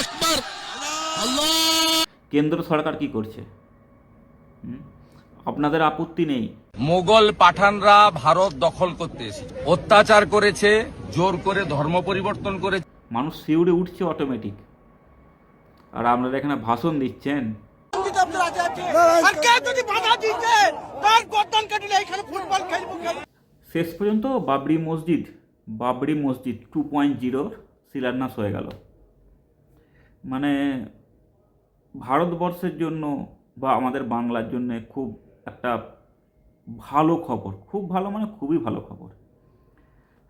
আকবার। কেন্দ্র সরকার কি করছে? আপনাদের আপত্তি নেই। মোগল পাঠানরা ভারত দখল করতে অত্যাচার করেছে জোর করে ধর্ম পরিবর্তন করেছে। মানুষ শিউরে উঠছে অটোমেটিক আর আপনারা এখানে ভাষণ দিচ্ছেন। শেষ পর্যন্ত বাবরি মসজিদ বাবরি মসজিদ টু পয়েন্ট জিরোর শিলান্যাস হয়ে গেল। মানে ভারতবর্ষের জন্য বা আমাদের বাংলার জন্য খুব একটা ভালো খবর, খুব ভালো মানে খুবই ভালো খবর।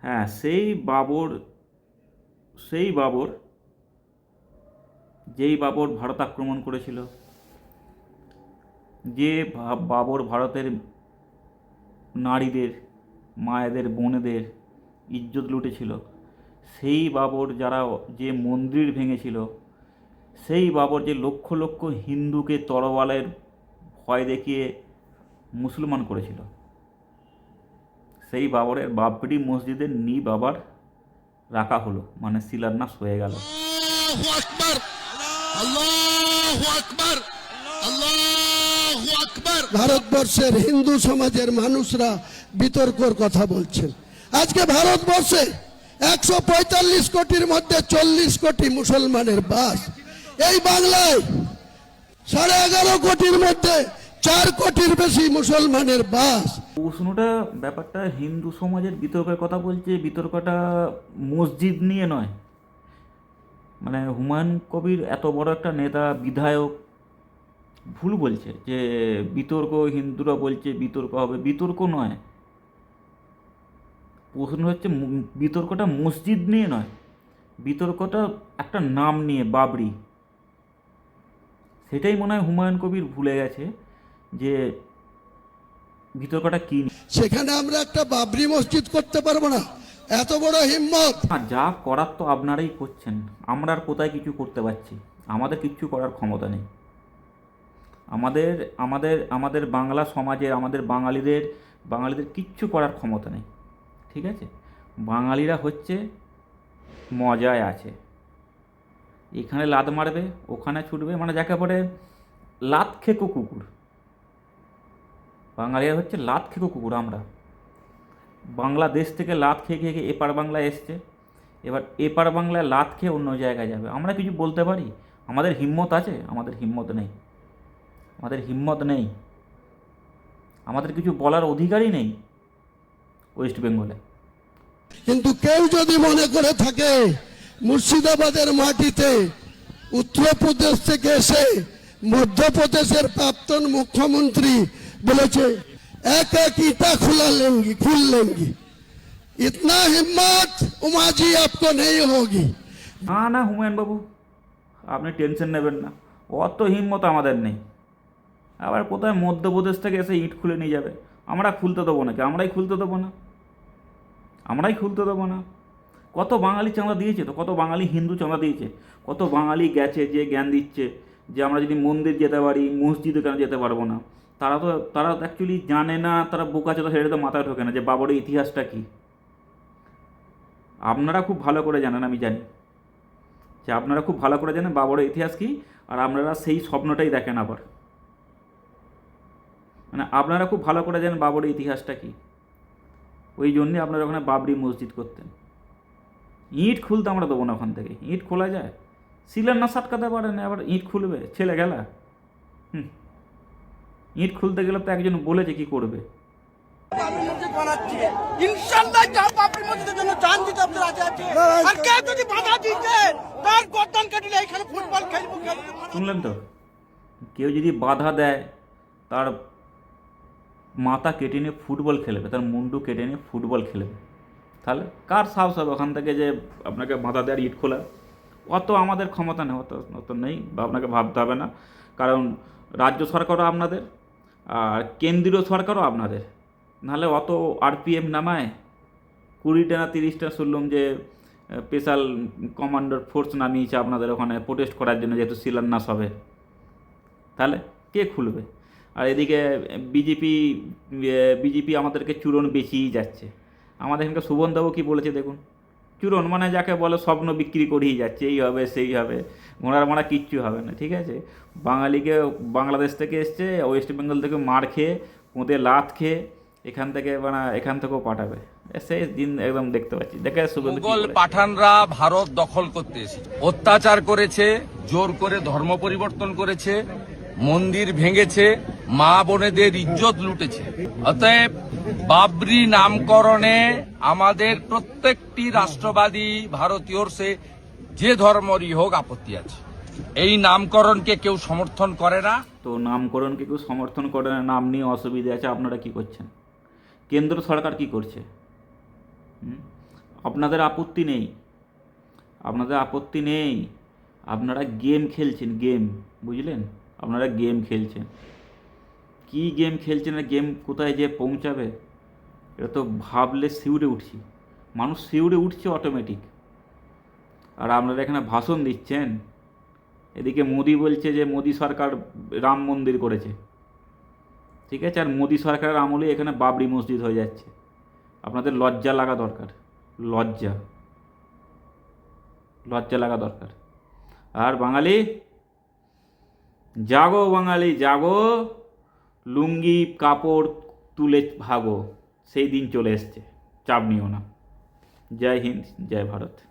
হ্যাঁ সেই বাবর সেই বাবর, যেই বাবর ভারত আক্রমণ করেছিল, যে বাবর ভারতের নারীদের, মায়েদের, বোনেদের ইজ্জত লুটেছিল, সেই বাবর যারা যে মন্দির ভেঙেছিল সেই বাবর যে লক্ষ লক্ষ হিন্দুকে তরওয়ালের ভয় দেখিয়ে মুসলমান করেছিল সেই বাবরের বাবরি মসজিদের নি বাবার রাখা হলো মানে শিলান্যাস হয়ে গেল। আল্লাহু আকবার! আল্লাহু আকবার! আল্লাহু আকবার! ভারতবর্ষের হিন্দু সমাজের মানুষরা বিতর্কর কথা বলছেন। আজকে ভারতবর্ষে একশো পঁয়তাল্লিশ কোটির মধ্যে চল্লিশ কোটি মুসলমানের বাস এই বাংলায় সাড়ে এগারো কোটির মধ্যে চার কোটির বেশি মুসলমানের বাস। প্রশ্নটা ব্যাপারটা হিন্দু সমাজের বিতর্কের কথা বলছে, বিতর্কটা মসজিদ নিয়ে নয়। মানে হুমায়ুন কবির এত বড় একটা নেতা, বিধায়ক, ভুল বলছে যে বিতর্ক হিন্দুরা বলছে বিতর্ক হবে। বিতর্ক নয়। প্রশ্ন হচ্ছে, বিতর্কটা মসজিদ নিয়ে নয়। বিতর্কটা একটা নাম নিয়ে, বাবরি। সেটাই মনে হয় হুমায়ুন কবির ভুলে গেছে যে বিতর্কটা কী। সেখানে আমরা একটা বাবরি মসজিদ করতে পারব না। এত বড় হিম্মত। যা করার তো আপনারাই করছেন। আমরা আর কোথায় কিছু করতে পারছি? আমাদের কিচ্ছু করার ক্ষমতা নেই। আমাদের আমাদের আমাদের বাংলা সমাজের আমাদের বাঙালিদের বাঙালিদের কিচ্ছু করার ক্ষমতা নেই। ঠিক আছে? বাঙালিরা হচ্ছে মজায় আছে। এখানে লাত মারবে, ওখানে ছুটবে মানে যাকে বলে লাত খেকো কুকুর। বাঙালিরা হচ্ছে লাত খেকো কুকুর আমরা। বাংলাদেশ থেকে লাত খেয়ে খেয়ে খেয়ে এপার বাংলায় এসছে। এবার এপার বাংলায় লাত খেয়ে অন্য জায়গায় যাবে। আমরা কিছু বলতে পারি? আমাদের হিম্মত আছে? আমাদের হিম্মত নেই। আমাদের হিম্মত নেই। আমাদের কিছু বলার অধিকারই নেই ওয়েস্ট বেঙ্গলে। কিন্তু কেউ যদি মনে করে থাকে মুর্শিদাবাদের মাটিতে উত্তরপ্রদেশ থেকে এসে মধ্যপ্রদেশের প্রাক্তন মুখ্যমন্ত্রী বলেছে, এক এক ইটা খুলা লেঙ্গি খুল লেঙ্গি। ইতনা হিম্মত, উমাজি আপকো নেই হোগি। না না, হুমায়ুন বাবু, আপনি টেনশন নেবেন না। অত হিম্মত আমাদের নেই। আবার কোথায় মধ্যপ্রদেশ থেকে এসে ইট খুলে নিয়ে যাবে? আমরা খুলতে দেবো নাকি? আমরাই খুলতে দেবো না? আমরাই খুলতে দেবো না? কত বাঙালি চাঁদা দিয়েছে তো, কত বাঙালি হিন্দু চাঁদা দিয়েছে, কত বাঙালি গেছে যে জ্ঞান দিচ্ছে যে আমরা যদি মন্দির যেতে পারি, মসজিদে কেন যেতে পারব না? তারা তো, তারা অ্যাকচুয়ালি জানে না, তারা বোকা চোদা সেটা তো মাথায় ঢোকে না যে বাবরের ইতিহাসটা কী। আপনারা খুব ভালো করে জানেন, আমি জানি। যে আপনারা খুব ভালো করে জানেন বাবরের ইতিহাস কী, আর আপনারা সেই স্বপ্নটাই দেখেন আবার। মানে আপনারা খুব ভালো করে জানেন বাবরের ইতিহাসটা কী। ওই জন্যে আপনারা ওখানে বাবরি মসজিদ করতেন। ইট খুলতে আমরা দেবো না ওখান থেকে। ইট খোলা যায়? সিলার না সাটকাতে পারে না আবার ইট খুলবে? ছেলে গেলা? হুম। ইট খুলতে গেলে তো একজন বলেছে কি করবে? বাবরি মসজিদ বানাচ্ছে ইনশাল্লাহ যা বাবরি মসজিদের জন্য জান দিতে দপ্তর আছে। আছে আর কে যদি বাধা দিচ্ছে তার গর্দন কাটিলে এখানে ফুটবল খেলব খেলব। শুনলেন তো? কেউ যদি বাধা দেয় তার মাথা কেটে নিয়ে ফুটবল খেলবে তার মুন্ডু কেটে নিয়ে ফুটবল খেলবে। তাহলে কার সাহস হবে ওখান থেকে যে আপনাকে বাধা দেওয়ার ইট খোলা? অত আমাদের ক্ষমতা নেই, অত অত নেই বা আপনাকে ভাবতে হবে না। কারণ রাজ্য সরকারও আপনাদের, আর কেন্দ্রীয় সরকারও আপনাদের। নাহলে অত আরপিএফ নামায়, কুড়িটা না তিরিশটা শুনলাম যে স্পেশাল কমান্ডার ফোর্স নামিয়েছে আপনাদের ওখানে প্রোটেস্ট করার জন্য যেহেতু শিলান্যাস হবে। তাহলে কে খুলবে? আর এদিকে বিজেপি বিজেপি আমাদেরকে চূরণ বেঁচিয়েই যাচ্ছে। আমাদের এখানকার সুবনবাবু কী বলেছে দেখুন? চূরণ মানে যাকে বলে স্বপ্ন বিক্রি করিয়ে যাচ্ছে এই হবে সেই হবে ওনার মারা কিচ্ছু হবে না ঠিক আছে? বাঙালিকে বাংলাদেশ থেকে এসছে ওয়েস্ট বেঙ্গল থেকে মার খেয়ে পুঁতে লাত খেয়ে এখান থেকে মানে এখান থেকেও পাঠাবে। সেই দিন একদম দেখতে পাচ্ছি। দেখে মুঘল পাঠানরা ভারত দখল করতে এসে অত্যাচার করেছে জোর করে ধর্ম পরিবর্তন করেছে মন্দির ভেঙেছে মা বোনেদের ইজ্জত লুটেছে। অতএব বাবরি নামকরণে আমাদের প্রত্যেকটি রাষ্ট্রবাদী ভারতীয়র সে যে ধর্মরই হোক আপত্তি আছে। এই নামকরণকে কেউ সমর্থন করে না। তো নামকরণকে কেউ সমর্থন করে না, নাম নিয়ে অসুবিধা আছে, আপনারা কি করছেন? কেন্দ্র সরকার কি করছে? আপনাদের আপত্তি নেই। আপনাদের আপত্তি নেই। আপনারা গেম খেলছেন, গেম, বুঝলেন? আপনারা গেম খেলছেন। কি গেম খেলছেন আর গেম কোথায় যে পৌঁছাবে, এটা তো ভাবলে শিউরে উঠছি। মানুষ শিউরে উঠছে অটোমেটিক আর আপনারা এখানে ভাষণ দিচ্ছেন। এদিকে মোদি বলছে যে, মোদি সরকার রাম মন্দির করেছে। ঠিক আছে? আর মোদি সরকারের আমলে এখানে বাবরি মসজিদ হয়ে যাচ্ছে। আপনাদের লজ্জা লাগা দরকার। লজ্জা। লজ্জা লাগা দরকার। আর বাঙালি? জাগো বাঙালি, জাগো। লুঙ্গি, কাপড় তুলে ভাগো। সেই দিন চলে এসছে। চাপ নিও না। জয় হিন্দ, জয় ভারত।